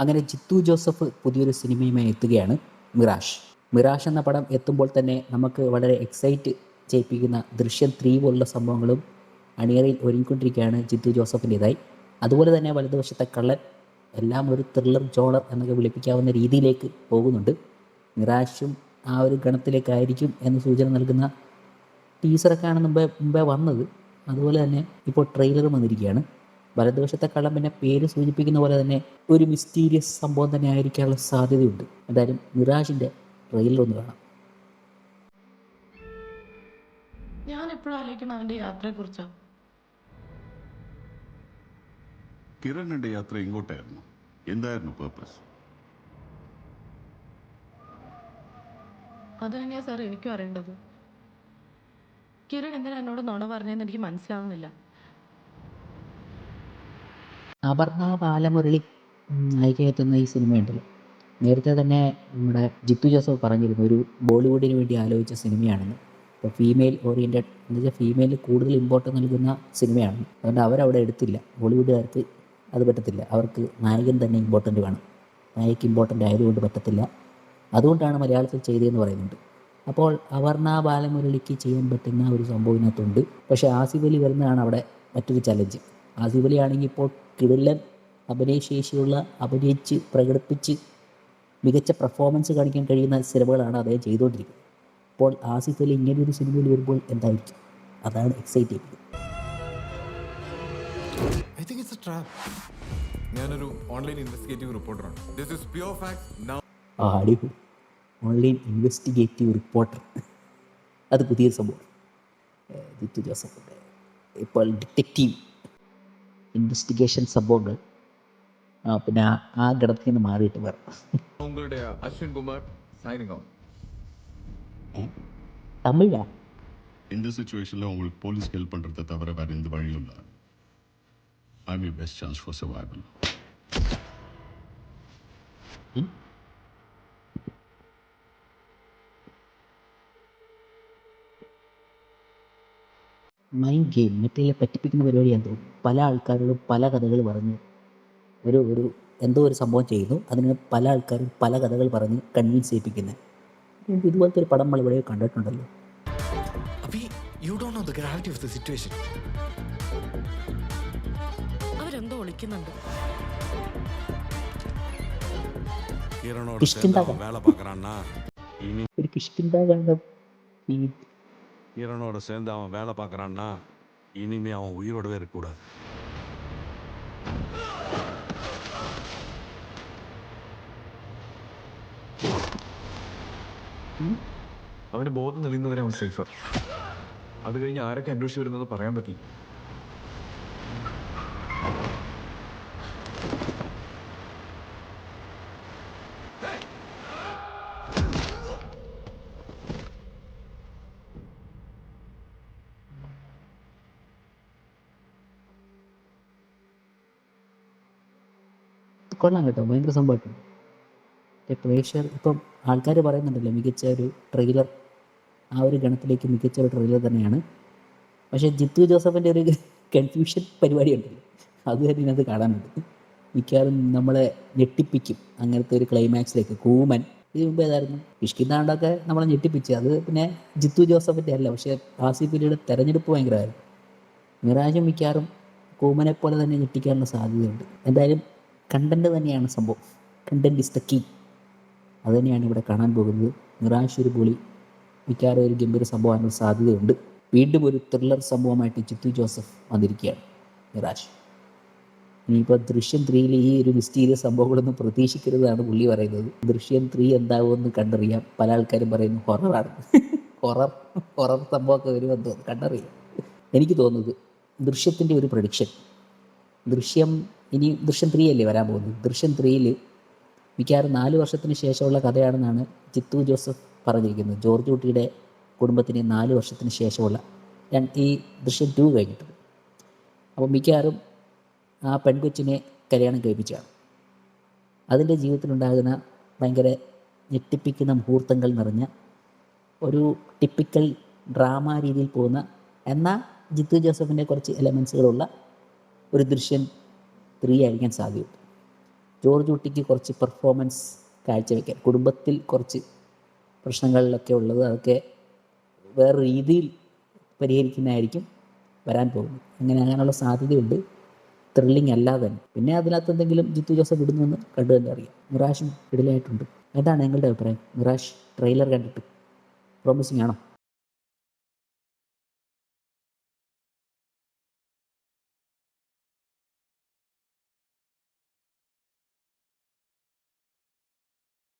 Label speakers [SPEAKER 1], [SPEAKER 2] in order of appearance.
[SPEAKER 1] അങ്ങനെ ജിത്തു ജോസഫ് പുതിയൊരു സിനിമയുമായി എത്തുകയാണ് മിറാഷ്. മിറാഷ് എന്ന പടം എത്തുമ്പോൾ തന്നെ നമുക്ക് വളരെ എക്സൈറ്റ് ചെയ്യിപ്പിക്കുന്ന ദൃശ്യം ത്രീ പോലുള്ള സംഭവങ്ങളും അണിയറയിൽ ഒരുങ്ങിക്കൊണ്ടിരിക്കുകയാണ് ജിത്തു ജോസഫിന്റെതായി. അതുപോലെ തന്നെ വലതുവശത്തെ കള്ളൻ എല്ലാം ഒരു ത്രില്ലർ ജോണർ എന്നൊക്കെ വിളിപ്പിക്കാവുന്ന രീതിയിലേക്ക് പോകുന്നുണ്ട്. മിറാഷും ആ ഒരു ഗണത്തിലേക്കായിരിക്കും എന്ന് സൂചന നൽകുന്ന ടീസറൊക്കെയാണ് മുമ്പേ മുമ്പേ വന്നത്. അതുപോലെ തന്നെ ഇപ്പോൾ ട്രെയിലറും വന്നിരിക്കുകയാണ്. വലതുവശത്തെ കള്ളം പിന്നെ പേര് സൂചിപ്പിക്കുന്ന പോലെ തന്നെ ഒരു മിസ്റ്റീരിയസ് സംഭവം തന്നെ ആയിരിക്കാനുള്ള സാധ്യതയുണ്ട്. എന്തായാലും മിറാജിന്റെ ട്രെയിലർ ഒന്ന് കാണാം.
[SPEAKER 2] ഞാൻ എപ്പോഴും ആലോചിക്കണം അവന്റെ യാത്രയെ കുറിച്ചാ
[SPEAKER 3] കിരണിന്റെ യാത്ര ഇങ്ങോട്ടായിരുന്നു. എന്തായിരുന്നു പേർപ്പസ്
[SPEAKER 2] അത് തന്നെയാ സാർ എനിക്കും അറിയേണ്ടത്. കിരൺ എന്തിനാ എന്നോട് നുണ പറഞ്ഞതെന്ന് എനിക്ക് മനസ്സിലാവുന്നില്ല.
[SPEAKER 1] അപർണ ബാലമുരളി നായികയെത്തുന്ന ഈ സിനിമയുണ്ടല്ലോ നേരത്തെ തന്നെ നമ്മുടെ ജിത്തു ജോസഫ് പറഞ്ഞിരുന്നു ഒരു ബോളിവുഡിന് വേണ്ടി ആലോചിച്ച സിനിമയാണെന്ന്. ഇപ്പോൾ ഫീമെയിൽ ഓറിയന്റഡ് എന്ന് വെച്ചാൽ ഫീമെയിലിന് കൂടുതൽ ഇമ്പോർട്ടൻ നൽകുന്ന സിനിമയാണ് അതുകൊണ്ട് അവരവിടെ എടുത്തില്ല. ബോളിവുഡുകാർക്ക് അത് പറ്റത്തില്ല. അവർക്ക് നായകൻ തന്നെ ഇമ്പോർട്ടന്റ് വേണം. നായിക ഇമ്പോർട്ടന്റ് ആയതുകൊണ്ട് പറ്റത്തില്ല. അതുകൊണ്ടാണ് മലയാളത്തിൽ ചെയ്തതെന്ന് പറയുന്നുണ്ട് അപ്പോൾ അവർണ ബാലമുരളിക്ക് ചെയ്യാൻ പറ്റുന്ന ഒരു സംഭവം ഇതിനകത്തുണ്ട്. പക്ഷേ ആസിഫ് അലി വരുന്നതാണ് അവിടെ മറ്റൊരു ചലഞ്ച് ആസിഫ് അലി ആണെങ്കിൽ ഇപ്പോൾ കിടിലൻ അഭിനയശേഷിയുള്ള അഭിനയിച്ച് പ്രകടിപ്പിച്ച് മികച്ച പെർഫോമൻസ് കാണിക്കാൻ കഴിയുന്ന സിനിമകളാണ് അദ്ദേഹം ചെയ്തുകൊണ്ടിരിക്കുന്നത്. അപ്പോൾ ആസിഫ് അലി ഇങ്ങനെയൊരു സിനിമയിൽ വരുമ്പോൾ എന്തായിരിക്കും? അതാണ് എക്സൈറ്റ് ചെയ്യുന്നത്
[SPEAKER 4] ഞാനൊരു online investigative റിപ്പോർട്ടറാണ് this is pure fact now
[SPEAKER 1] ആ അടിപൊളി. ഓൺലൈൻ ഇൻവെസ്റ്റിഗേറ്റീവ് റിപ്പോർട്ടർ അത് പുതിയൊരു സംഭവം ജിത്തു ജോസഫിന്റെ ഇപ്പോൾ ഡിറ്റക്റ്റീവ് ഇൻവെസ്റ്റിഗേഷൻ സംഭവങ്ങൾ ആ, പിന്നെ ആ- ആ ഗണത്തിൽ നിന്ന് മാറിയിട്ട് വരണം
[SPEAKER 4] ഉങ്ങളുടെ അശ്വിൻ കുമാർ സൈനിങ് ഓഫ്
[SPEAKER 1] ഏഹ്? തമിഴാ
[SPEAKER 3] இந்த சுச்சுவேஷனில் உங்களுக்கு போலீஸ்க்கு ஹெல்ப் பண்ணுறதை தவிர வேறு எந்த வழியும் இல்லை I'm you best chance for survival
[SPEAKER 1] mind game മറ്റുള്ളവരെ പറ്റിപ്പിക്കുന്ന പരിപാടി എന്തോ. പല ആൾക്കാരോടും പല കഥകൾ പറഞ്ഞ് ഒരു ഒരു എന്തോ ഒരു സംഭവം ചെയ്യുന്നു. അതിന് പല ആൾക്കാരും പല കഥകൾ പറഞ്ഞ് കൺവിൻസ് ചെയ്യിപ്പിക്കുന്നത് ഇതുപോലത്തെ ഒരു പടം നമ്മൾ എവിടെയോ കണ്ടിട്ടുണ്ടല്ലോ ഒരു കിഷ്കിന്താ കാണുന്ന
[SPEAKER 5] கிரணோட சேர்ந்து அவன் வேலை பார்க்கறான்னா இனிமே அவன் உயிரோடவே இருக்கக்கூடாது
[SPEAKER 4] അവന് ബോധം തെളിയുന്നവരെ അവൻ സേഫർ അത് കഴിഞ്ഞ് ആരൊക്കെ അന്വേഷിച്ച് വരുന്നത് പറയാൻ പറ്റില്ല
[SPEAKER 1] കൊള്ളാം കേട്ടോ ഭയങ്കര സംഭവമായിട്ടുണ്ട്. മറ്റേ പ്രേക്ഷകർ ഇപ്പം ആൾക്കാർ പറയുന്നുണ്ടല്ലോ മികച്ച ഒരു ട്രെയിലർ ആ ഒരു ഗണത്തിലേക്ക് മികച്ച ഒരു ട്രെയിലർ തന്നെയാണ്. പക്ഷേ ജിത്തു ജോസഫിന്റെ ഒരു കൺഫ്യൂഷൻ പരിപാടിയുണ്ടല്ലോ. അത് തന്നെ ഇതിനകത്ത് കാണാനുണ്ട്. മിക്കവാറും നമ്മളെ ഞെട്ടിപ്പിക്കും അങ്ങനത്തെ ഒരു ക്ലൈമാക്സിലേക്ക് കൂമൻ ഇത് മുമ്പ് ഏതായിരുന്നു? ഇഷ്കിന്താണ്ടൊക്കെ നമ്മളെ ഞെട്ടിപ്പിച്ചു. അത് പിന്നെ ജിത്തു ജോസഫിന്റെ അല്ല. പക്ഷേ ആസിഫ് അലിയുടെ തെരഞ്ഞെടുപ്പ് ഭയങ്കരമായിരുന്നു. മിറാജും മിക്കവാറും കൂമനെ പോലെ തന്നെ ഞെട്ടിക്കാനുള്ള സാധ്യതയുണ്ട്. എന്തായാലും കണ്ടന്റ് തന്നെയാണ് സംഭവം. കണ്ടന്റ് ഇസ് ദ കീ അത് തന്നെയാണ് ഇവിടെ കാണാൻ പോകുന്നത്. നിറാശ ഒരു പൊളി മിക്കവാറും ഒരു ഗംഭീര സംഭവമാകാനുള്ള സാധ്യതയുണ്ട്. വീണ്ടും ഒരു ത്രില്ലർ സംഭവമായിട്ട് ചിത്തു ജോസഫ് വന്നിരിക്കുകയാണ്. നിറാശ. ഇനിയിപ്പോൾ ദൃശ്യം ത്രീയിൽ ഈ ഒരു മിസ്റ്റീരിയസ് സംഭവങ്ങളൊന്നും പ്രതീക്ഷിക്കരുതാണ് പുള്ളി പറയുന്നത്. ദൃശ്യം ത്രീ എന്താവുമെന്ന് കണ്ടറിയാം. പല ആൾക്കാരും പറയുന്നു ഹൊററാണ് ഹൊറർ ഹൊറർ സംഭവമൊക്കെ വരുമെന്ന് തോന്നുന്നു. കണ്ടറിയാം. എനിക്ക് തോന്നുന്നത് ദൃശ്യത്തിന്റെ ഒരു പ്രഡിക്ഷൻ ദൃശ്യം ഇനി ദൃശ്യം ത്രീ അല്ലേ വരാൻ പോകുന്നത്? ദൃശ്യം ത്രീയിൽ മിക്കവാറും നാല് വർഷത്തിന് ശേഷമുള്ള കഥയാണെന്നാണ് ചിത്തു ജോസഫ് പറഞ്ഞിരിക്കുന്നത്. ജോർജ് കുട്ടിയുടെ കുടുംബത്തിന് നാല് വർഷത്തിന് ശേഷമുള്ള ഈ ദൃശ്യം ടു കഴിഞ്ഞിട്ട് അപ്പോൾ മിക്കവാറും ആ പെൺകൊച്ചിനെ കല്യാണം കഴിപ്പിച്ചാണ് അതിന്റെ ജീവിതത്തിലുണ്ടാകുന്ന ഭയങ്കര ഞെട്ടിപ്പിക്കുന്ന മുഹൂർത്തങ്ങൾ നിറഞ്ഞ ഒരു ടിപ്പിക്കൽ ഡ്രാമ രീതിയിൽ പോകുന്ന എന്നാൽ ജിത്തു ജോസഫിന്റെ കുറച്ച് എലമെൻസുകളുള്ള ഒരു ദൃശ്യം ത്രീ ആയിരിക്കാൻ സാധ്യതയുണ്ട്. ജോർജ് കുട്ടിക്ക് കുറച്ച് പെർഫോമൻസ് കാഴ്ചവെക്കാൻ കുടുംബത്തിൽ കുറച്ച് പ്രശ്നങ്ങളിലൊക്കെ ഉള്ളത് അതൊക്കെ വേറെ രീതിയിൽ പരിഹരിക്കുന്നതായിരിക്കും വരാൻ പോകുന്നത്. അങ്ങനെ അങ്ങനെയുള്ള സാധ്യതയുണ്ട്. ത്രില്ലിംഗ് അല്ലാതെ തന്നെ. പിന്നെ അതിനകത്ത് എന്തെങ്കിലും ജിത്തു ജോസഫ് ഇടുന്നെന്ന് കണ്ടു തന്നെ അറിയാം. നിറാഷും ഇടലായിട്ടുണ്ട്. എന്താണ് നിങ്ങളുടെ അഭിപ്രായം? നിറാഷ് ട്രെയിലർ കണ്ടിട്ട്. പ്രോമിസിങ് ആണോ?